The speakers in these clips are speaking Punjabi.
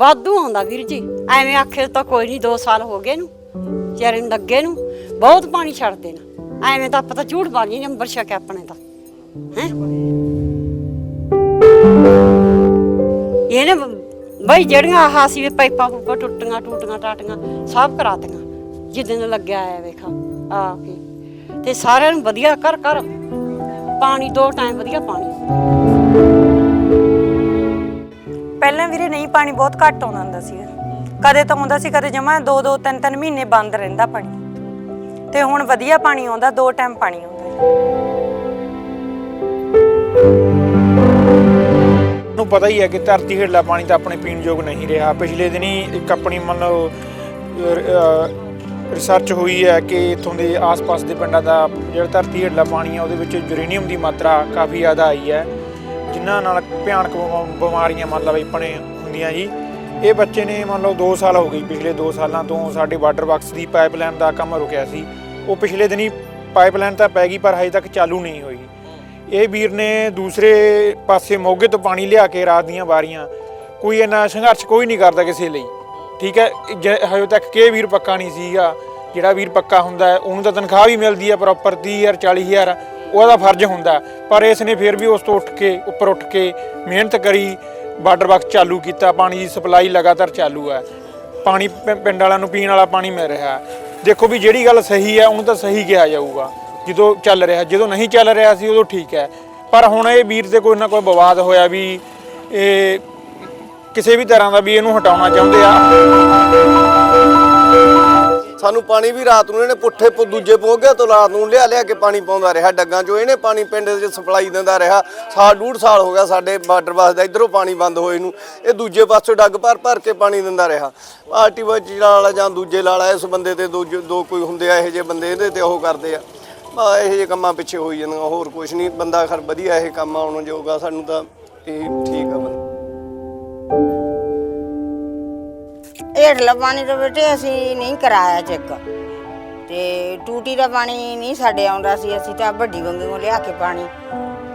ਵਾਧੂ ਆਉਂਦਾ ਵੀਰ ਜੀ। ਐਵੇਂ ਆਖੇ ਤਾਂ ਕੋਈ ਨਹੀਂ 2 ਸਾਲ ਹੋ ਗਏ ਨੂੰ ਚਾਰੇ ਨੂੰ ਲੱਗੇ ਨੂੰ, ਬਹੁਤ ਪਾਣੀ ਛੱਡਦੇ ਨਾ। ਐਵੇਂ ਤਾਂ ਪਤਾ ਝੂਠ ਬਾਣੀ ਨੰਬਰ ਛਕ ਆਪਣੇ ਦਾ ਹੈ? ਇਹਨੇ ਬਈ ਜਿਹੜੀਆਂ ਆਹ ਸੀ ਵੀ ਪਾਈਪਾਂ ਪੂਪਾਂ ਟੁੱਟੀਆਂ, ਟੂਟੀਆਂ, ਟਾਟੀਆਂ, ਸਭ ਕਰਾਤੀਆਂ ਜਿੱਦਣ ਲੱਗਿਆ ਆਇਆ ਵੇਖਾ, ਆ ਕੇ। ਤੇ ਸਾਰਿਆਂ ਨੂੰ ਵਧੀਆ ਕਰ ਕਰ ਪਾਣੀ, ਦੋ ਟਾਈਮ ਵਧੀਆ ਪਾਣੀ। ਪਹਿਲਾਂ ਵੀਰੇ ਨਹੀਂ, ਪਾਣੀ ਬਹੁਤ ਘੱਟ ਆਉਂਦਾ ਹੁੰਦਾ ਸੀ ਕਦੇ ਤਾਂ ਆਉਂਦਾ ਸੀ, ਕਦੇ ਜਮਾ ਦੋ ਦੋ, ਤਿੰਨ ਤਿੰਨ ਮਹੀਨੇ ਬੰਦ ਰਹਿੰਦਾ ਪਾਣੀ। ਤੇ ਹੁਣ ਵਧੀਆ ਪਾਣੀ ਆਉਂਦਾ, ਦੋ ਟਾਈਮ ਪਾਣੀ ਆਉਂਦਾ। ਨੂੰ ਪਤਾ ਹੀ ਹੈ ਕਿ ਧਰਤੀ ਹੇਠਲਾ ਪਾਣੀ ਤਾਂ ਆਪਣੇ ਪੀਣ ਯੋਗ ਨਹੀਂ ਰਿਹਾ। ਪਿਛਲੇ ਦਿਨੀ ਇੱਕ ਆਪਣੀ ਮੰਨ ਲਓ ਰਿਸਰਚ ਹੋਈ ਹੈ ਕਿ ਇਥੋਂ ਦੇ ਆਸ-ਪਾਸ ਦੇ ਪਿੰਡਾਂ ਦਾ ਜਿਹੜਾ ਧਰਤੀ ਹੇਠਲਾ ਪਾਣੀ ਹੈ ਉਹਦੇ ਵਿੱਚ ਯੂਰੇਨੀਅਮ ਦੀ ਮਾਤਰਾ ਕਾਫੀ ਜ਼ਿਆਦਾ ਆਈ ਹੈ। ਜਿਨ੍ਹਾਂ ਨਾਲ ਭਿਆਨਕ ਬਿਮਾ- ਬਿਮਾਰੀਆਂ ਮਤਲਬ ਆਪਣੇ ਹੁੰਦੀਆਂ ਜੀ। ਇਹ ਬੱਚੇ ਨੇ ਮੰਨ ਲਓ 2 ਸਾਲ ਹੋ ਗਏ ਪਿਛਲੇ 2 ਸਾਲਾਂ ਤੋਂ ਸਾਡੇ ਵਾਟਰ ਬਾਕਸ ਦੀ ਪਾਈਪਲਾਈਨ ਦਾ ਕੰਮ ਰੁਕਿਆ ਸੀ। ਉਹ ਪਿਛਲੇ ਦਿਨੀ ਪਾਈਪਲਾਈਨ ਤਾਂ ਪੈ ਗਈ ਪਰ ਹਜੇ ਤੱਕ ਚਾਲੂ ਨਹੀਂ ਹੋਈ। ਇਹ ਵੀਰ ਨੇ ਦੂਸਰੇ ਪਾਸੇ ਮੋਗੇ ਤੋਂ ਪਾਣੀ ਲਿਆ ਕੇ ਰਾਤ ਦੀਆਂ ਵਾਰੀਆਂ। ਕੋਈ ਇੰਨਾ ਸੰਘਰਸ਼ ਕੋਈ ਨਹੀਂ ਕਰਦਾ ਕਿਸੇ ਲਈ। ਠੀਕ ਹੈ ਹਜੇ ਤੱਕ ਕੇ ਵੀਰ ਪੱਕਾ ਨਹੀਂ ਸੀਗਾ। ਜਿਹੜਾ ਵੀਰ ਪੱਕਾ ਹੁੰਦਾ ਉਹਨੂੰ ਤਾਂ ਤਨਖਾਹ ਵੀ ਮਿਲਦੀ ਹੈ ਪ੍ਰੋਪਰ 30000 40000 ਉਹਦਾ ਫਰਜ਼ ਹੁੰਦਾ। ਪਰ ਇਸ ਨੇ ਫਿਰ ਵੀ ਉਸ ਤੋਂ ਉੱਠ ਕੇ, ਉੱਪਰ ਉੱਠ ਕੇ ਮਿਹਨਤ ਕਰੀ ਵਾਟਰ ਵਰਕ ਚਾਲੂ ਕੀਤਾ, ਪਾਣੀ ਦੀ ਸਪਲਾਈ ਲਗਾਤਾਰ ਚਾਲੂ ਹੈ। ਪਾਣੀ ਪਿੰ- ਪਿੰਡ ਵਾਲਿਆਂ ਨੂੰ ਪੀਣ ਵਾਲਾ ਪਾਣੀ ਮਿਲ ਰਿਹਾ ਦੇਖੋ ਵੀ ਜਿਹੜੀ ਗੱਲ ਸਹੀ ਹੈ, ਉਹਨੂੰ ਤਾਂ ਸਹੀ ਕਿਹਾ ਜਾਊਗਾ। ਜਦੋਂ ਚੱਲ ਰਿਹਾ, ਜਦੋਂ ਨਹੀਂ ਚੱਲ ਰਿਹਾ ਸੀ, ਉਦੋਂ ਠੀਕ ਹੈ। ਪਰ ਹੁਣ ਇਹ ਵੀਰ ਤੇ ਕੋਈ ਨਾ ਕੋਈ ਵਿਵਾਦ ਹੋਇਆ ਵੀ ਇਹ ਕਿਸੇ ਵੀ ਤਰ੍ਹਾਂ ਦਾ ਵੀ ਇਹਨੂੰ ਹਟਾਉਣਾ ਚਾਹੁੰਦੇ ਆ। ਸਾਨੂੰ ਪਾਣੀ ਵੀ ਰਾਤ ਨੂੰ ਇਹਨੇ ਪੁੱਠੇ ਪੁ ਦੂਜੇ ਪੋਗੇ ਤੋਂ ਰਾਤ ਨੂੰ ਲਿਆ ਲਿਆ ਕੇ ਪਾਣੀ ਪਾਉਂਦਾ ਰਿਹਾ ਡੱਗਾਂ ਚੋਂ। ਇਹਨੇ ਪਾਣੀ ਪਿੰਡ ਦੇ ਸਪਲਾਈ ਦਿੰਦਾ ਰਿਹਾ। ਸਾਲ, ਡੂਢ ਸਾਲ ਹੋ ਗਿਆ ਸਾਡੇ ਵਾਟਰ ਬਾਸ ਦਾ ਇਧਰੋਂ ਪਾਣੀ ਬੰਦ ਹੋਏ ਨੂੰ। ਇਹ ਦੂਜੇ ਪਾਸੋਂ ਡੱਗ ਭਰ ਭਰ ਕੇ ਪਾਣੀ ਦਿੰਦਾ ਰਿਹਾ। ਪਾਰਟੀ ਵਿੱਚ ਵਾਲਾ ਜਾਂ ਦੂਜੇ ਲਾਲਾ, ਇਸ ਬੰਦੇ ਤੇ ਦੂਜੇ ਦੋ ਕੋਈ ਹੁੰਦੇ ਆ, ਇਹੋ ਜਿਹੇ ਬੰਦੇ ਇਹਦੇ ਤੇ ਉਹ ਕਰਦੇ ਆ। ਬਾ, ਇਹੋ ਜਿਹੇ ਕੰਮਾਂ ਪਿੱਛੇ ਹੋਈ ਜਾਂਦੀਆਂ, ਹੋਰ ਕੁਝ ਨਹੀਂ। ਬੰਦਾ ਖਰ ਵਧੀਆ ਇਹ ਕੰਮ ਆਉਣ ਜੋਗਾ, ਸਾਨੂੰ ਤਾਂ ਇਹ ਠੀਕ ਆ ਹੇਠਲਾ ਪਾਣੀ ਤਾਂ ਬੇਟੇ ਅਸੀਂ ਨਹੀਂ ਕਰਾਇਆ ਚੈੱਕ। ਤੇ ਟੂਟੀ ਦਾ ਪਾਣੀ ਨਹੀਂ ਸਾਡੇ ਆਉਂਦਾ ਸੀ ਅਸੀਂ ਤਾਂ ਵੱਡੀ ਵੰਗੋਂ ਲਿਆ ਕੇ ਪਾਣੀ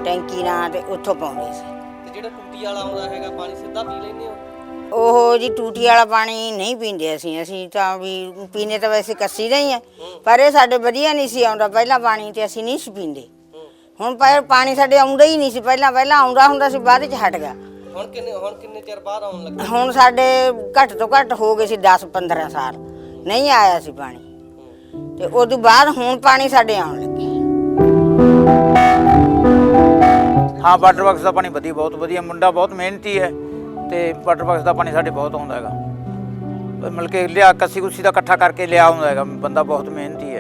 ਟੈਂਕੀ ਨਾਲ ਤੇ ਉੱਥੋਂ ਪਾਉਂਦੇ ਸੀ। ਤੇ ਜਿਹੜਾ ਟੂਟੀ ਵਾਲਾ ਆਉਂਦਾ ਹੈਗਾ ਪਾਣੀ ਸਿੱਧਾ ਪੀ ਲੈਂਦੇ ਹੋ? ਉਹ ਜੀ ਟੂਟੀ ਵਾਲਾ ਪਾਣੀ ਨਹੀਂ ਪੀਂਦੇ ਅਸੀਂ ਅਸੀਂ ਤਾਂ ਵੀ ਪੀਨੇ ਤਾਂ ਵੈਸੇ ਕੱਸੀ ਦਾ ਹੀ ਹੈ। ਪਰ ਇਹ ਸਾਡੇ ਵਧੀਆ ਨਹੀਂ ਸੀ ਆਉਂਦਾ ਪਹਿਲਾਂ ਪਾਣੀ ਤੇ ਅਸੀਂ ਨਹੀਂ ਸੀ ਪੀਂਦੇ। ਹੁਣ ਪਰ ਪਾਣੀ ਸਾਡੇ ਆਉਂਦਾ ਹੀ ਨਹੀਂ ਸੀ ਪਹਿਲਾਂ ਪਹਿਲਾਂ ਆਉਂਦਾ ਹੁੰਦਾ ਸੀ ਬਾਅਦ ਚ ਹਟ ਗਿਆ। ਹੁਣ ਕਿੰਨੇ ਹੁਣ ਕਿੰਨੇ ਚਿਰ ਬਾਅਦ ਆਉਣ ਲੱਗਾ? ਹੁਣ ਸਾਡੇ ਘੱਟ ਤੋਂ ਘੱਟ ਹੋ ਗਏ ਸੀ 10 15 ਸਾਲ। ਨਹੀਂ ਆਇਆ ਸੀ ਪਾਣੀ। ਤੇ ਉਦੋਂ ਬਾਅਦ ਹੁਣ ਪਾਣੀ ਸਾਡੇ ਆਉਣ ਲੱਗੇ। ਹਾਂ ਵਾਟਰ ਬਾਕਸ ਦਾ ਪਾਣੀ ਵਧੀਆ ਬਹੁਤ ਵਧੀਆ। ਮੁੰਡਾ ਬਹੁਤ ਮਿਹਨਤੀ ਹੈ ਤੇ ਵਾਟਰ ਬਾਕਸ ਦਾ ਪਾਣੀ ਸਾਡੇ ਬਹੁਤ ਆਉਂਦਾ ਹੈਗਾ। ਮਤਲਬ ਕਿ ਲਿਆ ਕੱਸੀ ਕੁੱਸੀ ਦਾ ਇਕੱਠਾ ਕਰਕੇ ਲਿਆ ਆਉਂਦਾ ਹੈਗਾ। ਬੰਦਾ ਬਹੁਤ ਮਿਹਨਤੀ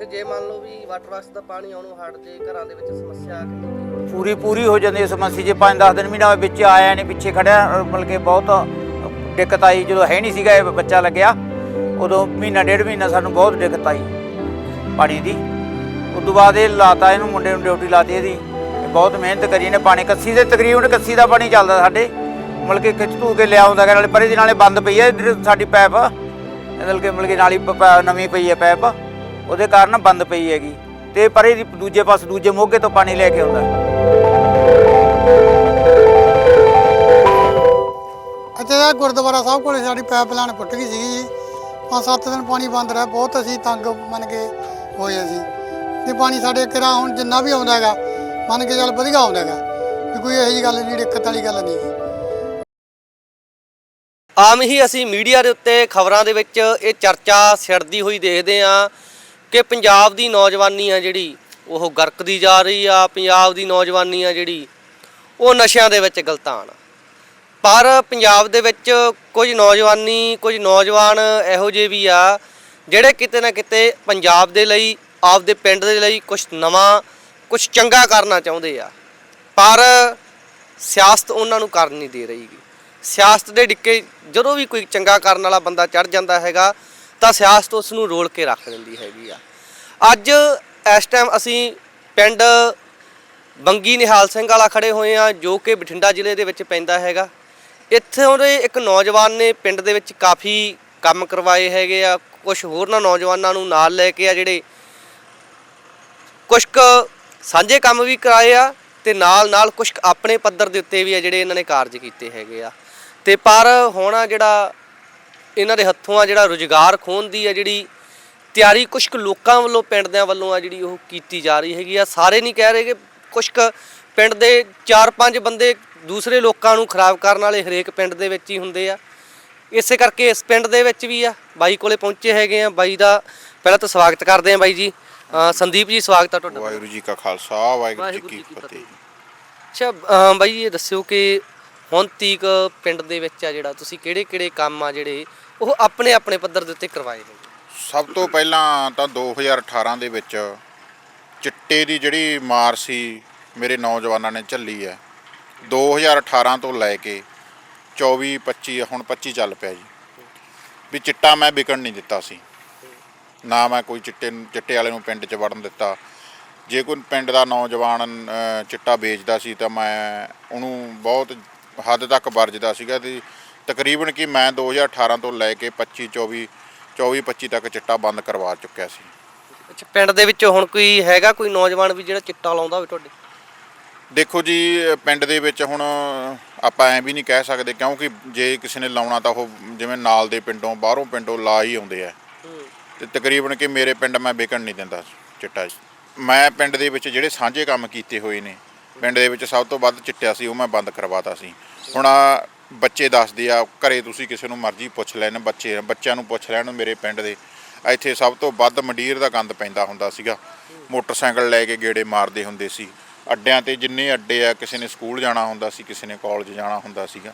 ਹੈ ਜੇ ਮੰਨ ਲਓ ਵੀ ਵਾਟਰ ਬਾਕਸ ਦਾ ਪਾਣੀ ਆਉਣੋਂ ਹਟ ਜੇ, ਘਰਾਂ ਦੇ ਵਿੱਚ ਸਮੱਸਿਆ ਕਿੰਨੀ ਕੁ ਪੂਰੀ ਪੂਰੀ ਹੋ ਜਾਂਦੀ ਹੈ ਸਮੱਸਿਆ। ਜੇ 5-10 ਦਿਨ ਮਹੀਨਾ ਵਿੱਚ ਆਇਆ ਨਹੀਂ ਪਿੱਛੇ ਖੜਿਆ, ਅਹ ਮਤਲਬ ਕਿ ਬਹੁਤ ਦਿੱਕਤ ਆਈ। ਜਦੋਂ ਹੈ ਨਹੀਂ ਸੀਗਾ, ਇਹ ਬੱਚਾ ਲੱਗਿਆ, ਉਦੋਂ ਮਹੀਨਾ, ਡੇਢ ਮਹੀਨਾ ਸਾਨੂੰ ਬਹੁਤ ਦਿੱਕਤ ਆਈ ਪਾਣੀ ਦੀ। ਉਦੋਂ ਬਾਅਦ ਇਹ ਲਾਤਾ ਇਹਨੂੰ, ਮੁੰਡੇ ਨੂੰ ਡਿਊਟੀ ਲਾਤੀ ਇਹਦੀ। ਇਹ ਬਹੁਤ ਮਿਹਨਤ ਕਰੀ ਇਹਨੇ ਪਾਣੀ। ਕੱਸੀ ਦੇ ਤਕਰੀਬਨ ਕੱਸੀ ਦਾ ਪਾਣੀ ਚੱਲਦਾ ਸਾਡੇ। ਮਤਲਬ ਕਿ ਖਿੱਚ ਧੂ ਕੇ ਲਿਆਉਂਦਾ ਗਾ ਨਾਲੇ ਪਰੇ ਦੀ ਨਾਲੇ ਬੰਦ ਪਈ ਹੈ, ਇੱਧਰ ਸਾਡੀ ਪੈਪ ਮਤਲਬ ਕਿ ਮਤਲਬ ਕਿ ਨਾਲੀ ਪ- ਪ- ਨਵੀਂ ਪਈ ਹੈ ਪੈਪ ਉਹਦੇ ਕਾਰਨ ਬੰਦ ਪਈ ਹੈਗੀ। ਤੇ ਪਰੇ ਦੀ ਦੂਜੇ ਪਾਸੇ ਦੂਜੇ ਮੋਗੇ ਤੋਂ ਪਾਣੀ ਲੈ ਕੇ ਆਉਂਦਾ। ਇੱਥੇ ਦਾ ਗੁਰਦੁਆਰਾ ਸਾਹਿਬ ਕੋਲੇ ਸਾਡੀ ਪਾਈਪਲਾਈਨ ਪੁੱਟ ਗਈ ਸੀਗੀ ਜੀ। ਪੰਜ ਸੱਤ ਦਿਨ ਪਾਣੀ ਬੰਦ ਰਿਹਾ ਬਹੁਤ ਅਸੀਂ ਤੰਗ ਮੰਨ ਕੇ ਹੋਏ ਅਸੀਂ ਤੇ ਪਾਣੀ ਸਾਡੇ ਕਿਰਾ ਹੁਣ ਜਿੰਨਾ ਵੀ ਆਉਂਦਾ ਹੈਗਾ ਮੰਨ ਕੇ ਚੱਲ ਵਧੀਆ ਆਉਂਦਾ ਹੈਗਾ। ਵੀ ਕੋਈ ਇਹੋ ਜਿਹੀ ਗੱਲ ਨਹੀਂ ਦਿੱਕਤ ਵਾਲੀ ਗੱਲ ਨਹੀਂ ਗੀ ਆਮ ਹੀ ਅਸੀਂ ਮੀਡੀਆ ਦੇ ਉੱਤੇ ਖਬਰਾਂ ਦੇ ਵਿੱਚ ਇਹ ਚਰਚਾ ਛਿੜਦੀ ਹੋਈ ਦੇਖਦੇ ਆ ਕਿ ਪੰਜਾਬ ਦੀ ਨੌਜਵਾਨੀ ਆ ਜਿਹੜੀ, ਉਹ ਗਰਕਦੀ ਜਾ ਰਹੀ ਆ, ਪੰਜਾਬ ਦੀ ਨੌਜਵਾਨੀ ਆ ਜਿਹੜੀ, ਉਹ ਨਸ਼ਿਆਂ ਦੇ ਵਿੱਚ ਗਲਤਾਨ ਆ। ਪਰ ਪੰਜਾਬ ਦੇ ਵਿੱਚ ਕੁਝ ਨੌਜਵਾਨੀ, ਕੁਝ ਨੌਜਵਾਨ ਇਹੋ ਜਿਹੇ ਵੀ ਆ, ਜਿਹੜੇ ਕਿਤੇ ਨਾ ਕਿਤੇ ਪੰਜਾਬ ਦੇ ਲਈ, ਆਪਦੇ ਪਿੰਡ ਦੇ ਲਈ ਕੁਝ ਨਵਾਂ ਕੁਝ ਚੰਗਾ ਕਰਨਾ ਚਾਹੁੰਦੇ ਆ ਪਰ ਸਿਆਸਤ ਉਹਨਾਂ ਨੂੰ ਕਰਨ ਨਹੀਂ ਦੇ ਰਹੀਗੀ ਸਿਆਸਤ ਦੇ ਡਿੱਕੇ ਜਦੋਂ ਵੀ ਕੋਈ ਚੰਗਾ ਕਰਨ ਵਾਲਾ ਬੰਦਾ ਚੜ ਜਾਂਦਾ ਹੈਗਾ ਤਾਂ ਸਿਆਸਤ ਉਸ ਨੂੰ ਰੋਲ ਕੇ ਰੱਖ ਦਿੰਦੀ ਹੈਗੀ ਆ। ਅੱਜ ਇਸ ਟਾਈਮ ਅਸੀਂ ਪਿੰਡ ਬੰਗੀ ਨਿਹਾਲ ਸਿੰਘ ਵਾਲਾ ਖੜੇ ਹੋਏ ਆ, ਜੋ ਕਿ ਬਠਿੰਡਾ ਜ਼ਿਲ੍ਹੇ ਦੇ ਵਿੱਚ ਪੈਂਦਾ ਹੈਗਾ। ਇੱਥੋਂ ਦੇ ਇੱਕ ਨੌਜਵਾਨ ਨੇ ਪਿੰਡ ਦੇ ਵਿੱਚ ਕਾਫੀ ਕੰਮ ਕਰਵਾਏ ਹੈਗੇ ਆ। ਕੁਝ ਹੋਰਨਾਂ ਨੌਜਵਾਨਾਂ ਨੂੰ ਨਾਲ ਲੈ ਕੇ ਆ, ਜਿਹੜੇ ਕੁਝ ਕੁ ਸਾਂਝੇ ਕੰਮ ਵੀ ਕਰਾਏ ਆ ਤੇ ਨਾਲ ਨਾਲ ਕੁਝ ਕੁ ਆਪਣੇ ਪੱਧਰ ਦੇ ਉੱਤੇ ਵੀ ਆ, ਜਿਹੜੇ ਇਹਨਾਂ ਨੇ ਕਾਰਜ ਕੀਤੇ ਹੈਗੇ ਆ। ਤੇ ਪਰ ਹੁਣ ਜਿਹੜਾ ਇਹਨਾਂ ਦੇ ਹੱਥੋਂ ਆ ਜਿਹੜਾ ਰੁਜ਼ਗਾਰ ਖੋਣ ਦੀ ਆ ਜਿਹੜੀ ਤਿਆਰੀ ਕੁਝ ਕੁ ਲੋਕਾਂ ਵੱਲੋਂ ਪਿੰਡ ਦਿਆਂ ਵੱਲੋਂ ਆ ਜਿਹੜੀ ਉਹ ਕੀਤੀ ਜਾ ਰਹੀ ਹੈਗੀ ਆ। ਸਾਰੇ ਨਹੀਂ ਕਹਿ ਰਹੇ ਕਿ ਕੁਝ ਕੁ ਪਿੰਡ ਦੇ 4-5 ਬੰਦੇ ਦੂਸਰੇ ਲੋਕਾਂ ਨੂੰ ਖਰਾਬ ਕਰਨ ਵਾਲੇ ਹਰੇਕ ਪਿੰਡ ਦੇ ਵਿੱਚ ਹੀ ਹੁੰਦੇ ਆ। ਇਸੇ ਕਰਕੇ ਇਸ ਪਿੰਡ ਦੇ ਵਿੱਚ ਵੀ ਆ ਬਾਈ ਕੋਲੇ ਪਹੁੰਚੇ ਹੈਗੇ ਆ। ਬਾਈ ਦਾ ਪਹਿਲਾਂ ਤਾਂ ਸਵਾਗਤ ਕਰਦੇ ਆ ਬਾਈ ਜੀ। ਸੰਦੀਪ ਜੀ ਸਵਾਗਤ ਆ ਤੁਹਾਡਾ। ਵਾਹਿਗੁਰੂ ਜੀ ਕਾ ਖਾਲਸਾ ਵਾਹਿਗੁਰੂ ਜੀ ਕੀ ਫਤਿਹ। ਅੱਛਾ ਬਾਈ ਇਹ ਦੱਸਿਓ ਕਿ ਹੁਣ ਤੀਕ ਪਿੰਡ ਦੇ ਵਿੱਚ ਆ ਜਿਹੜਾ, ਤੁਸੀਂ ਕਿਹੜੇ ਕਿਹੜੇ ਕੰਮ ਆ ਜਿਹੜੇ ਉਹ ਆਪਣੇ ਆਪਣੇ ਪੱਧਰ ਦੇ ਉੱਤੇ ਕਰਵਾਏ ਨੇ ਸਭ ਤੋਂ ਪਹਿਲਾਂ ਤਾਂ 2018 ਦੇ ਵਿੱਚ ਚਿੱਟੇ ਦੀ ਜਿਹੜੀ ਮਾਰ ਸੀ ਮੇਰੇ ਨੌਜਵਾਨਾਂ ਨੇ ਝੱਲੀ ਹੈ 2018 ਤੋਂ ਲੈ ਕੇ 24 25 ਹੁਣ 25 ਚੱਲ ਪਿਆ ਜੀ। ਵੀ ਚਿੱਟਾ ਮੈਂ ਵਿਕਣ ਨਹੀਂ ਦਿੱਤਾ ਸੀ। ਨਾ ਮੈਂ ਕੋਈ ਚਿੱਟੇ ਚਿੱਟੇ ਵਾਲੇ ਨੂੰ ਪਿੰਡ 'ਚ ਵੜਨ ਦਿੱਤਾ। ਜੇ ਕੋਈ ਪਿੰਡ ਦਾ ਨੌਜਵਾਨ ਚਿੱਟਾ ਵੇਚਦਾ ਸੀ ਤਾਂ ਮੈਂ ਉਹਨੂੰ ਬਹੁਤ ਹੱਦ ਤੱਕ ਵਰਜਦਾ ਸੀਗਾ ਤੇ ਤਕਰੀਬਨ ਕਿ ਮੈਂ 2018 ਤੋਂ ਲੈ ਕੇ 25 24 24 25 ਤੱਕ ਚਿੱਟਾ ਬੰਦ ਕਰਵਾ ਚੁੱਕਿਆ ਸੀ। ਅੱਛਾ ਪਿੰਡ ਦੇ ਵਿੱਚ ਹੁਣ ਕੋਈ ਹੈਗਾ ਕੋਈ ਨੌਜਵਾਨ ਵੀ ਜਿਹੜਾ ਚਿੱਟਾ ਲਾਉਂਦਾ ਹੋਵੇ ਤੁਹਾਡੇ? ਦੇਖੋ ਜੀ ਪਿੰਡ ਦੇ ਵਿੱਚ ਹੁਣ ਆਪਾਂ ਐਂ ਵੀ ਨਹੀਂ ਕਹਿ ਸਕਦੇ ਕਿਉਂਕਿ ਜੇ ਕਿਸੇ ਨੇ ਲਾਉਣਾ ਤਾਂ ਉਹ ਜਿਵੇਂ ਨਾਲ ਦੇ ਪਿੰਡੋਂ ਬਾਹਰੋਂ ਪਿੰਡੋਂ ਲਾ ਹੀ ਆਉਂਦੇ ਆ। ਤੇ ਤਕਰੀਬਨ ਕਿ ਮੇਰੇ ਪਿੰਡ ਮੈਂ ਵਿਕਣ ਨਹੀਂ ਦਿੰਦਾ ਚਿੱਟਾ। ਮੈਂ ਪਿੰਡ ਦੇ ਵਿੱਚ ਜਿਹੜੇ ਸਾਂਝੇ ਕੰਮ ਕੀਤੇ ਹੋਏ ਨੇ ਪਿੰਡ ਦੇ ਵਿੱਚ ਸਭ ਤੋਂ ਵੱਧ ਚਿੱਟਿਆ ਸੀ ਉਹ ਮੈਂ ਬੰਦ ਕਰਵਾਤਾ ਸੀ। ਹੁਣ ਆਹ ਬੱਚੇ ਦੱਸਦੇ ਆ, ਘਰੇ ਤੁਸੀਂ ਕਿਸੇ ਨੂੰ ਮਰਜ਼ੀ ਪੁੱਛ ਲੈਣ, ਬੱਚੇ, ਬੱਚਿਆਂ ਨੂੰ ਪੁੱਛ ਲੈਣ ਮੇਰੇ ਪਿੰਡ ਦੇ। ਇੱਥੇ ਸਭ ਤੋਂ ਵੱਧ ਮੰਡੀਰ ਦਾ ਗੰਦ ਪੈਂਦਾ ਹੁੰਦਾ ਸੀਗਾ। ਮੋਟਰਸਾਈਕਲ ਲੈ ਕੇ ਗੇੜੇ ਮਾਰਦੇ ਹੁੰਦੇ ਸੀ। ਅੱਡਿਆਂ ਤੇ ਜਿੰਨੇ ਅੱਡੇ ਆ, ਕਿਸੇ ਨੇ ਸਕੂਲ ਜਾਣਾ ਹੁੰਦਾ ਸੀ, ਕਿਸੇ ਨੇ ਕਾਲਜ ਜਾਣਾ ਹੁੰਦਾ ਸੀਗਾ।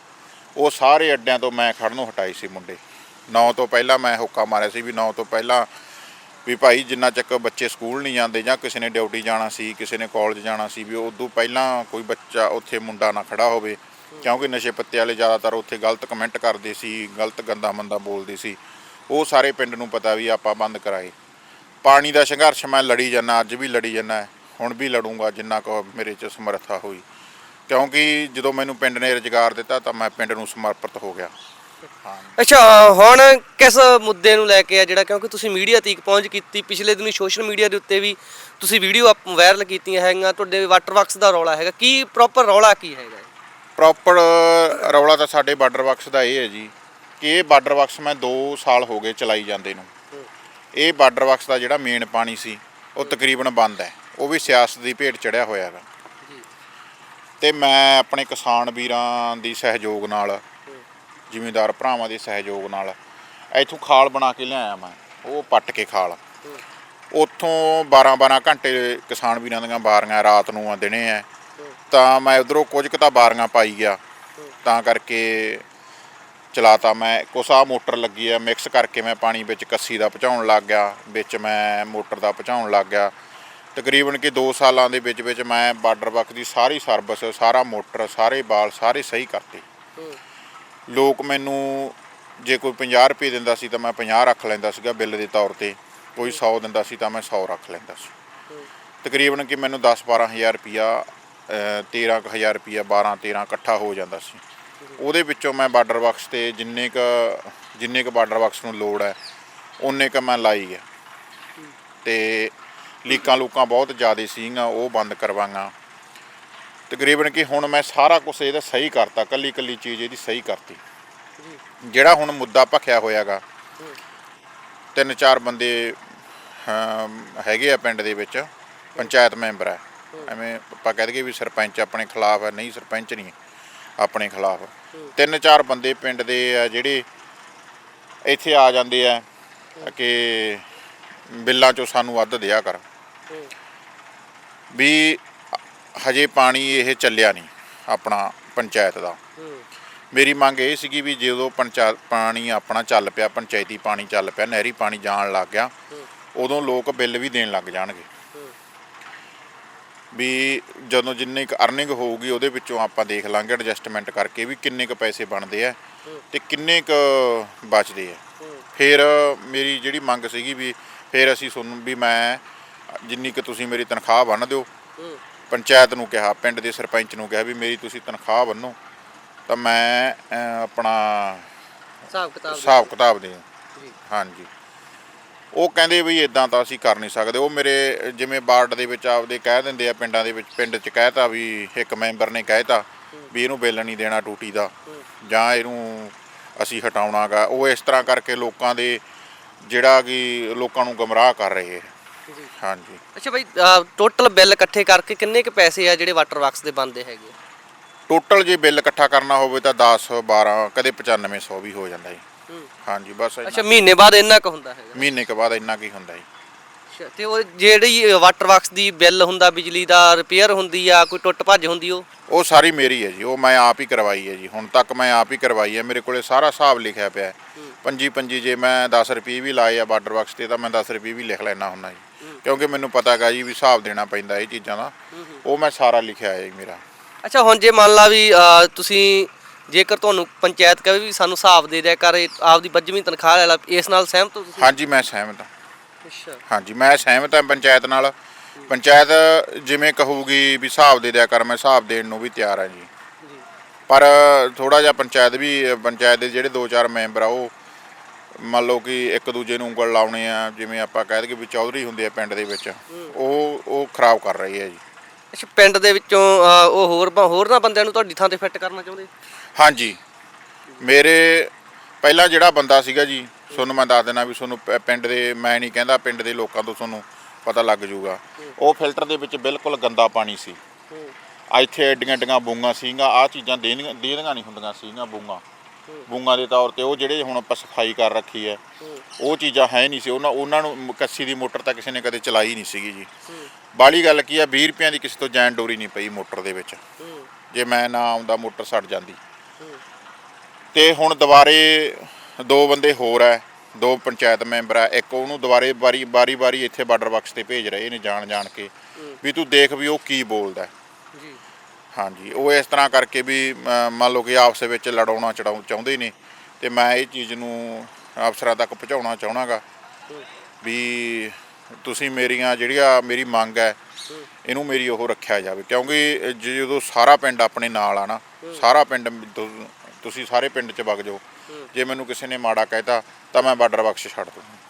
ਉਹ ਸਾਰੇ ਅੱਡਿਆਂ ਤੋਂ ਮੈਂ ਖੜਨੋਂ ਹਟਾਈ ਸੀ ਮੁੰਡੇ। 9 ਤੋਂ ਪਹਿਲਾਂ ਮੈਂ ਹੁੱਕਾ ਮਾਰਿਆ ਸੀ ਵੀ 9 ਤੋਂ ਪਹਿਲਾਂ ਵੀ ਭਾਈ ਜਿੰਨਾ ਚੱਕ ਬੱਚੇ ਸਕੂਲ ਨਹੀਂ ਜਾਂਦੇ ਜਾਂ ਕਿਸੇ ਨੇ ਡਿਊਟੀ ਜਾਣਾ ਸੀ, ਕਿਸੇ ਨੇ ਕਾਲਜ ਜਾਣਾ ਸੀ, ਵੀ ਉਦੋਂ ਪਹਿਲਾਂ ਕੋਈ ਬੱਚਾ ਉੱਥੇ ਮੁੰਡਾ ਨਾ ਖੜਾ ਹੋਵੇ। ਕਿਉਂਕਿ ਨਸ਼ੇ ਪੱਤੇ ਵਾਲੇ ਜ਼ਿਆਦਾਤਰ ਉੱਥੇ ਗਲਤ ਕਮੈਂਟ ਕਰਦੇ ਸੀ, ਗਲਤ ਗੰਦਾ ਮੰਦਾ ਬੋਲਦੇ ਸੀ। ਉਹ ਸਾਰੇ ਪਿੰਡ ਨੂੰ ਪਤਾ ਵੀ ਆਪਾਂ ਬੰਦ ਕਰਾਏ। ਪਾਣੀ ਦਾ ਸੰਘਰਸ਼ ਮੈਂ ਲੜੀ ਜਾਂਦਾ, ਅੱਜ ਵੀ ਲੜੀ ਜਾਂਦਾ, ਹੁਣ ਵੀ ਲੜੂੰਗਾ, ਜਿੰਨਾ ਕੁ ਮੇਰੇ 'ਚ ਸਮਰੱਥਾ ਹੋਈ। ਕਿਉਂਕਿ ਜਦੋਂ ਮੈਨੂੰ ਪਿੰਡ ਨੇ ਰੁਜ਼ਗਾਰ ਦਿੱਤਾ ਤਾਂ ਮੈਂ ਪਿੰਡ ਨੂੰ ਸਮਰਪਿਤ ਹੋ ਗਿਆ। ਅੱਛਾ, ਹੁਣ ਕਿਸ ਮੁੱਦੇ ਨੂੰ ਲੈ ਕੇ ਆ ਜਿਹੜਾ, ਕਿਉਂਕਿ ਤੁਸੀਂ ਮੀਡੀਆ ਤੀਕ ਪਹੁੰਚ ਕੀਤੀ, ਪਿਛਲੇ ਦਿਨੀ ਸੋਸ਼ਲ ਮੀਡੀਆ ਦੇ ਉੱਤੇ ਵੀ ਤੁਸੀਂ ਵੀਡੀਓ ਵਾਇਰਲ ਕੀਤੀਆਂ ਹੈਗੀਆਂ, ਤੁਹਾਡੇ ਵਾਟਰ ਵਰਕਸ ਦਾ ਰੌਲਾ ਹੈਗਾ, ਕੀ ਪ੍ਰੋਪਰ ਰੌਲਾ ਕੀ ਹੈਗਾ? ਪ੍ਰੋਪਰ ਰੌਲਾ ਤਾਂ ਸਾਡੇ ਬਾਰਡਰ ਬਾਕਸ ਦਾ ਇਹ ਹੈ ਜੀ ਕਿ ਇਹ ਬਾਰਡਰ ਬਾਕਸ ਮੈਂ 2 ਸਾਲ ਹੋ ਗਏ ਚਲਾਈ ਜਾਂਦੇ ਨੂੰ। ਇਹ ਬਾਰਡਰ ਬਾਕਸ ਦਾ ਜਿਹੜਾ ਮੇਨ ਪਾਣੀ ਸੀ ਉਹ ਤਕਰੀਬਨ ਬੰਦ ਹੈ। ਉਹ ਵੀ ਸਿਆਸਤ ਦੀ ਭੇਟ ਚੜਿਆ ਹੋਇਆ ਹੈਗਾ ਤੇ ਮੈਂ ਆਪਣੇ ਕਿਸਾਨ ਵੀਰਾਂ ਦੀ ਸਹਿਯੋਗ ਨਾਲ ਜ਼ਿਮੀਂਦਾਰ ਭਰਾਵਾਂ ਦੇ ਸਹਿਯੋਗ ਨਾਲ ਇੱਥੋਂ ਖਾਲ ਬਣਾ ਕੇ ਲਿਆਇਆ ਮੈਂ। ਉਹ ਪੱਟ ਕੇ ਖਾਲ। ਉੱਥੋਂ 12-12 ਘੰਟੇ ਕਿਸਾਨ ਵੀਰਾਂ ਦੀਆਂ ਬਾਰੀਆਂ ਰਾਤ ਨੂੰ ਆ ਦਿਨੇ ਆ ਤਾਂ ਮੈਂ ਉਧਰੋਂ ਕੁਝ ਕੁ ਤਾਂ ਬਾਰੀਆਂ ਪਾਈ ਗਿਆ ਤਾਂ ਕਰਕੇ ਚਲਾਤਾ ਮੈਂ। ਕੁਛ ਆਹ ਮੋਟਰ ਲੱਗੀ ਆ। ਮਿਕਸ ਕਰਕੇ ਮੈਂ ਪਾਣੀ ਵਿੱਚ ਕੱਸੀ ਦਾ ਪਹੁੰਚਾਉਣ ਲੱਗ ਗਿਆ। ਵਿੱਚ ਮੈਂ ਮੋਟਰ ਦਾ ਪਹੁੰਚਾਉਣ ਲੱਗ ਗਿਆ। ਤਕਰੀਬਨ ਕਿ 2 ਸਾਲਾਂ ਦੇ ਵਿੱਚ ਵਿੱਚ ਮੈਂ ਬਾਰਡਰ ਬੱਕ ਦੀ ਸਾਰੀ ਸਰਵਿਸ, ਸਾਰਾ ਮੋਟਰ, ਸਾਰੇ ਬਾਲ ਸਾਰੇ ਸਹੀ ਕਰਤੇ। ਲੋਕ ਮੈਨੂੰ ਜੇ ਕੋਈ 50 ਰੁਪਏ ਦਿੰਦਾ ਸੀ ਤਾਂ ਮੈਂ 50 ਰੱਖ ਲੈਂਦਾ ਸੀਗਾ ਬਿੱਲ ਦੇ ਤੌਰ ਤੇ। ਕੋਈ 100 ਦਿੰਦਾ ਸੀ ਤਾਂ ਮੈਂ 100 ਰੱਖ ਲੈਂਦਾ ਸੀ। ਤਕਰੀਬਨ ਕਿ ਮੈਨੂੰ 10 12000 ਰੁਪਿਆ 13000 ਰੁਪਿਆ 12 13 ਇਕੱਠਾ ਹੋ ਜਾਂਦਾ ਸੀ। ਉਹਦੇ ਵਿੱਚੋਂ ਮੈਂ ਬਾਰਡਰ ਬਾਕਸ ਤੇ ਜਿੰਨੇ ਕ ਜਿੰਨੇ ਕ ਬਾਰਡਰ ਬਾਕਸ ਨੂੰ ਲੋੜ ਹੈ, ਉਹਨੇ ਕ ਮੈਂ ਲਾਈ ਹੈ। ਤੇ ਲੀਕਾਂ ਲੂਕਾਂ ਬਹੁਤ ਜ਼ਿਆਦਾ ਸੀਗੀਆਂ, ਉਹ ਬੰਦ ਕਰਵਾਈਆਂ ਤਕਰੀਬਨ ਕਿ ਹੁਣ ਮੈਂ ਸਾਰਾ ਕੁਝ ਇਹਦਾ ਸਹੀ ਕਰਤਾ ਕੱਲੀ ਕੱਲੀ ਚੀਜ਼ ਇਹਦੀ ਸਹੀ ਕਰਤੀ। ਜਿਹੜਾ ਹੁਣ ਮੁੱਦਾ ਭਖਿਆ ਹੋਇਆਗਾ, ਤਿੰਨ ਚਾਰ ਬੰਦੇ ਹੈਗੇ ਆ ਪਿੰਡ ਦੇ ਵਿੱਚ, ਪੰਚਾਇਤ ਮੈਂਬਰ ਹੈ। ਐਵੇਂ ਆਪਾਂ ਕਹਿ ਦਈਏ ਵੀ ਸਰਪੰਚ ਆਪਣੇ ਖਿਲਾਫ ਹੈ ਨਹੀਂ ਸਰਪੰਚ ਨਹੀਂ ਆਪਣੇ ਖਿਲਾਫ। ਤਿੰਨ ਚਾਰ ਬੰਦੇ ਪਿੰਡ ਦੇ ਆ ਜਿਹੜੇ ਇੱਥੇ ਆ ਜਾਂਦੇ ਆ ਕਿ ਬਿੱਲਾਂ ਚੋਂ ਸਾਨੂੰ ਅੱਧ ਦਿਆ ਕਰ। ਵੀ ਹਜੇ ਪਾਣੀ ਇਹ ਚੱਲਿਆ ਨਹੀਂ ਆਪਣਾ ਪੰਚਾਇਤ ਦਾ। ਮੇਰੀ ਮੰਗ ਇਹ ਸੀਗੀ ਵੀ ਜਦੋਂ ਪੰਚਾਇਤ ਪਾਣੀ ਆਪਣਾ ਚੱਲ ਪਿਆ ਪੰਚਾਇਤੀ ਪਾਣੀ ਚੱਲ ਪਿਆ ਨਹਿਰੀ ਪਾਣੀ ਜਾਣ ਲੱਗ ਗਿਆ ਉਦੋਂ ਲੋਕ ਬਿੱਲ ਵੀ ਦੇਣ ਲੱਗ ਜਾਣਗੇ। ਵੀ ਜਦੋਂ ਜਿੰਨੀ ਕੁ ਅਰਨਿੰਗ ਹੋਊਗੀ ਉਹਦੇ ਵਿੱਚੋਂ ਆਪਾਂ ਦੇਖ ਲਾਂਗੇ ਐਡਜਸਟਮੈਂਟ ਕਰਕੇ ਵੀ ਕਿੰਨੇ ਕੁ ਪੈਸੇ ਬਣਦੇ ਆ ਤੇ ਕਿੰਨੇ ਕੁ ਬਚਦੇ ਆ। ਫਿਰ ਮੇਰੀ ਜਿਹੜੀ ਮੰਗ ਸੀਗੀ ਵੀ ਫਿਰ ਅਸੀਂ ਤੁਹਾਨੂੰ ਵੀ ਮੈਂ ਜਿੰਨੀ ਕੁ ਤੁਸੀਂ ਮੇਰੀ ਤਨਖਾਹ ਬੰਨ ਦਿਓ। ਪੰਚਾਇਤ ਨੂੰ ਕਿਹਾ ਪਿੰਡ ਦੇ ਸਰਪੰਚ ਨੂੰ ਕਿਹਾ ਵੀ ਮੇਰੀ ਤੁਸੀਂ ਤਨਖਾਹ ਬੰਨੋ ਤਾਂ ਮੈਂ ਆਪਣਾ ਹਿਸਾਬ ਕਿਤਾਬ ਹਿਸਾਬ ਕਿਤਾਬ ਦੇ ਹਾਂਜੀ। ਉਹ ਕਹਿੰਦੇ ਵੀ ਇਦਾਂ ਤਾਂ ਅਸੀਂ ਕਰ ਨਹੀਂ ਸਕਦੇ। ਉਹ ਮੇਰੇ ਜਿਵੇਂ ਵਾਰਡ ਦੇ ਵਿੱਚ ਆਪਦੇ ਕਹਿ ਦਿੰਦੇ ਆ ਪਿੰਡਾਂ ਦੇ ਵਿੱਚ ਪਿੰਡ 'ਚ ਕਹਿਤਾ ਵੀ ਇੱਕ ਮੈਂਬਰ ਨੇ ਕਹਿਤਾ ਵੀ ਇਹਨੂੰ ਬਿੱਲ ਨਹੀਂ ਦੇਣਾ ਟੂਟੀ ਦਾ ਜਾਂ ਇਹਨੂੰ ਅਸੀਂ ਹਟਾਉਣਾਗਾ। ਉਹ ਇਸ ਤਰ੍ਹਾਂ ਕਰਕੇ ਲੋਕਾਂ ਦੇ ਜਿਹੜਾ ਕਿ ਲੋਕਾਂ ਨੂੰ ਗਮਰਾਹ ਕਰ ਰਹੇ ਹੈ ਹਾਂਜੀ। ਅੱਛਾ ਬਾਈ ਟੋਟਲ ਬਿੱਲ ਇਕੱਠੇ ਕਰਕੇ ਕਿੰਨੇ ਕੁ ਪੈਸੇ ਆ ਜਿਹੜੇ ਵਾਟਰ ਵਰਕਸ ਦੇ ਬਣਦੇ ਹੈਗੇ? ਟੋਟਲ ਜੇ ਬਿੱਲ ਇਕੱਠਾ ਕਰਨਾ ਹੋਵੇ ਤਾਂ 10 12 ਕਦੇ 9500 ਵੀ ਹੋ ਜਾਂਦਾ ਜੀ। ਹਾਂਜੀ ਬਸ ਇੰਨਾ- ਅੱਛਾ ਮਹੀਨੇ ਬਾਅਦ ਇੰਨਾ ਕੁ ਹੁੰਦਾ ਹੈਗਾ। ਮਹੀਨੇ ਕੁ ਬਾਅਦ ਇੰਨਾ ਕੀ ਹੁੰਦਾ ਜੀ। ਅੱਛਾ ਤੇ ਉਹ ਜਿਹੜੀ ਵਾਟਰ ਵਰਕਸ ਦੀ ਬਿੱਲ ਹੁੰਦਾ ਬਿਜਲੀ ਦਾ ਰਿਪੇਅਰ ਹੁੰਦੀ ਆ ਕੋਈ ਟੁੱਟ ਭੱਜ ਹੁੰਦੀ ਉਹ? ਉਹ ਸਾਰੀ ਮੇਰੀ ਹੈ ਜੀ ਉਹ ਮੈਂ ਆਪ ਹੀ ਕਰਵਾਈ ਹੈ ਜੀ। ਹੁਣ ਤੱਕ ਮੈਂ ਆਪ ਹੀ ਕਰਵਾਈ ਹੈ ਮੇਰੇ ਕੋਲੇ ਸਾਰਾ ਹਿਸਾਬ ਲਿਖਿਆ ਪਿਆ ਹੈ। ਪੰਜੀ ਪੰਜੀ ਜੇ ਮੈਂ 10 ਰੁਪਏ ਵੀ ਲਾਏ ਆ ਬਾਰਡਰ ਬਾਕਸ ਤੇ ਤਾਂ ਮੈਂ 10 ਰੁਪਏ ਵੀ ਲਿਖ ਲੈਣਾ ਹੁੰਦਾ ਜੀ। ਕਿਉਂਕਿ ਮੈਨੂੰ ਪਤਾ ਹੈਗਾ ਜੀ ਵੀ ਹਿਸਾਬ ਦੇਣਾ ਪੈਂਦਾ ਇਹ ਚੀਜ਼ਾਂ ਦਾ। ਉਹ ਮੈਂ ਸਾਰਾ ਲਿਖਿਆ ਹੈ ਜੀ ਮੇਰਾ। ਅੱਛਾ ਹੁਣ ਜੇ ਮੰਨ ਲਾ ਵੀ ਤੁਸੀਂ ਜੇਕਰ ਤੁਹਾਨੂੰ ਪੰਚਾਇਤ ਕਹੇ ਵੀ ਸਾਨੂੰ ਹਿਸਾਬ ਦੇ ਦਿਆ ਕਰ ਇਹ ਆਪਦੀ ਬੱਜਵੀਂ ਤਨਖਾਹ ਲੈ ਲਾ ਇਸ ਨਾਲ ਸਹਿਮਤ ਹੋ ਤੁਸੀਂ? ਹਾਂਜੀ ਮੈਂ ਸਹਿਮਤ ਹਾਂ। ਅੱਛਾ। ਹਾਂਜੀ ਮੈਂ ਸਹਿਮਤ ਹਾਂ ਪੰਚਾਇਤ ਨਾਲ। ਪੰਚਾਇਤ ਜਿਵੇਂ ਕਹੂਗੀ ਵੀ ਹਿਸਾਬ ਦੇ ਦਿਆ ਕਰ ਮੈਂ ਹਿਸਾਬ ਦੇਣ ਨੂੰ ਵੀ ਤਿਆਰ ਹਾਂ ਜੀ। ਪਰ ਥੋੜਾ ਜਿਹਾ ਪੰਚਾਇਤ ਵੀ ਪੰਚਾਇਤ ਦੇ ਜਿਹੜੇ ਦੋ ਚਾਰ ਮੈਂਬਰ ਆ ਉਹ ਮੰਨ ਲਓ ਕਿ ਇੱਕ ਦੂਜੇ ਨੂੰ ਉਂਗਲ ਲਾਉਣੇ ਆ ਜਿਵੇਂ ਆਪਾਂ ਕਹਿ ਦਈਏ ਵੀ ਚੌਧਰੀ ਹੁੰਦੇ ਆ ਪਿੰਡ ਦੇ ਵਿੱਚ ਉਹ ਉਹ ਖਰਾਬ ਕਰ ਰਹੀ ਹੈ ਜੀ। ਅੱਛਾ ਪਿੰਡ ਦੇ ਵਿੱਚੋਂ ਅਹ, ਉਹ ਹੋਰ ਬ- ਹੋਰ ਨਾ ਬੰਦਿਆਂ ਨੂੰ ਤੁਹਾਡੀ ਥਾਂ ਤੇ ਫਿੱਟ ਕਰਨਾ ਚਾਹੁੰਦੇ? ਹਾਂਜੀ। ਮੇਰੇ ਪਹਿਲਾਂ ਜਿਹੜਾ ਬੰਦਾ ਸੀਗਾ ਜੀ ਤੁਹਾਨੂੰ ਮੈਂ ਦੱਸ ਦੇਣਾ ਵੀ ਤੁਹਾਨੂੰ ਪ- ਪਿੰਡ ਦੇ ਮੈਂ ਨਹੀਂ ਕਹਿੰਦਾ ਪਿੰਡ ਦੇ ਲੋਕਾਂ ਤੋਂ ਤੁਹਾਨੂੰ ਪਤਾ ਲੱਗ ਜਾਊਗਾ। ਉਹ ਫਿਲਟਰ ਦੇ ਵਿੱਚ ਬਿਲਕੁਲ ਗੰਦਾ ਪਾਣੀ ਸੀ। ਆ ਇੱਥੇ ਐਡੀਆਂ ਐਡੀਆਂ ਬੂੰਗਾ ਸੀਗੀਆਂ ਆ ਚੀਜ਼ਾਂ ਦੇਣੀਆਂ ਦੇਣੀਆਂ ਨਹੀਂ ਹੁੰਦੀਆਂ ਸੀਗੀਆਂ ਬੂੰਗਾ। ਬੂੰਗਾ ਦੇ ਤੌਰ ਤੇ ਉਹ ਜਿਹੜੇ ਹੁਣ ਆਪਾਂ ਸਫ਼ਾਈ ਕਰ ਰੱਖੀ ਹੈ ਉਹ ਚੀਜ਼ਾਂ ਹੈ ਨਹੀਂ ਸੀ। ਉਹਨਾਂ ਉਹਨਾਂ ਨੂੰ ਮ- ਕੱਸੀ ਦੀ ਮੋਟਰ ਤਾਂ ਕਿਸੇ ਨੇ ਕਦੇ ਚਲਾਈ ਨਹੀਂ ਸੀਗੀ ਜੀ। ਬਾਲੀ ਗੱਲ ਕੀ ਆ 20 ਰੁਪਈਆਂ ਦੀ ਕਿਸੇ ਤੋਂ ਜੈਨ ਡੋਰੀ ਨਹੀਂ ਪਈ ਮੋਟਰ ਦੇ ਵਿੱਚ। ਜੇ ਮੈਂ ਨਾ ਆਉਂਦਾ ਮੋਟਰ ਸੜ ਜਾਂਦੀ। ਤੇ ਹੁਣ ਦੁਬਾਰੇ ਦੋ ਬੰਦੇ ਹੋਰ ਐ ਦੋ ਪੰਚਾਇਤ ਮੈਂਬਰ ਆ ਇੱਕ ਉਹਨੂੰ ਦੁਬਾਰੇ ਬਾਰੀ ਬਾਰੀ ਬਾਰੀ ਇੱਥੇ ਬਾਰਡਰ ਬਾਕਸ ਤੇ ਭੇਜ ਰਹੇ ਨੇ ਜਾਣ ਜਾਣ ਕੇ। ਵੀ ਤੂੰ ਦੇਖ ਵੀ ਉਹ ਕੀ ਬੋਲਦਾ। ਜੀ। ਹਾਂਜੀ ਉਹ ਇਸ ਤਰ੍ਹਾਂ ਕਰਕੇ ਵੀ ਮੰਨ ਲਓ ਕਿ ਆਪਸ ਵਿੱਚ ਲੜਾਉਣਾ ਚੜਾਉ ਚਾਹੁੰਦੇ ਨੇ ਤੇ ਮੈਂ ਇਹ ਚੀਜ਼ ਨੂੰ ਅਫਸਰਾਂ ਤੱਕ ਪਹੁੰਚਾਉਣਾ ਚਾਹਣਾਗਾ ਵੀ ਤੁਸੀਂ ਮੇਰੀਆਂ ਜਿਹੜੀਆਂ ਮੇਰੀ ਮੰਗ ਹੈ, ਇਹਨੂੰ ਮੇਰੀ ਉਹ ਰੱਖਿਆ ਜਾਵੇ। ਕਿਉਂਕਿ ਜਦੋਂ ਸਾਰਾ ਪਿੰਡ ਆਪਣੇ ਨਾਲ ਆ ਨਾ, ਸਾਰਾ ਪਿੰਡ ਤੁਸੀਂ ਸਾਰੇ ਪਿੰਡ 'ਚ ਵਗ ਜਾਓ। ਜੇ ਮੈਨੂੰ ਕਿਸੇ ਨੇ ਮਾੜਾ ਕਹਿਤਾ, ਤਾਂ ਮੈਂ ਬਾਰਡਰ ਬਖਸ਼ ਛੱਡ ਦੂੰ